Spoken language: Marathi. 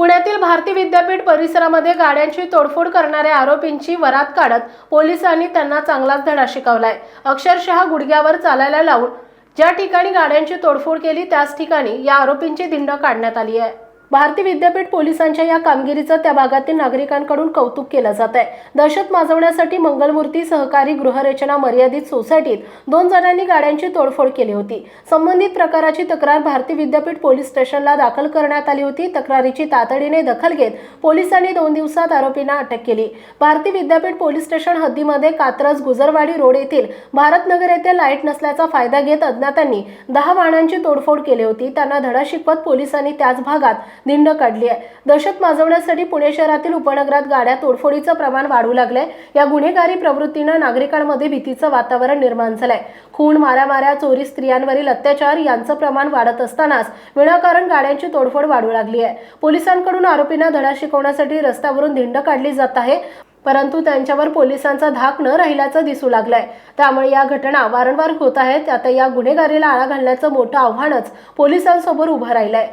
पुण्यातील भारती विद्यापीठ परिसरामध्ये गाड्यांची तोडफोड करणाऱ्या आरोपींची वरात काढत पोलिसांनी त्यांना चांगलाच धडा शिकवलाय. अक्षरशः गुडघ्यावर चालायला लावून ज्या ठिकाणी गाड्यांची तोडफोड केली त्याच ठिकाणी या आरोपींची धिंड काढण्यात आली आहे. भारती विद्यापीठ पोलिसांच्या या कामगिरीचं त्या भागातील नागरिकांकडून कौतुक केलं जात आहे. दहशत माजवण्यासाठी मंगलमूर्ती सहकारी गृहरचना मर्यादित सोसायटीत दोन जणांनी गाड्यांची तोडफोड केली होती. संबंधित प्रकाराची तक्रार भारती विद्यापीठ पोलीस स्टेशनला दाखल करण्यात आली होती. तक्रारीची तातडीने दखल घेत पोलिसांनी दोन दिवसात आरोपींना अटक केली. भारती विद्यापीठ पोलीस स्टेशन हद्दीमध्ये कात्रज गुजरवाडी रोड येथील भारतनगर येथे लाइट नसल्याचा फायदा घेत अज्ञातांनी दहा वाहनांची तोडफोड केली होती. त्यांना धडा शिकवत पोलिसांनी त्याच भागात धिंड काढली आहे. दहशत माजवण्यासाठी पुणे शहरातील उपनगरात गाड्या तोडफोडीचं प्रमाण वाढू लागलंय. या गुन्हेगारी प्रवृत्तीनं नागरिकांमध्ये भीतीचं वातावरण निर्माण झालंय. खून मारामाऱ्या चोरी स्त्रियांवरील अत्याचार यांचं प्रमाण वाढत असतानाच विनाकारण गाड्यांची तोडफोड वाढू लागली आहे. पोलिसांकडून आरोपींना धडा शिकवण्यासाठी रस्त्यावरून धिंड काढली जात आहे परंतु त्यांच्यावर पोलिसांचा धाक न राहिल्याचं दिसू लागलंय. त्यामुळे या घटना वारंवार होत आहेत आता या गुन्हेगारीला आळा घालण्याचं मोठं आव्हानच पोलिसांसमोर उभं राहिलंय.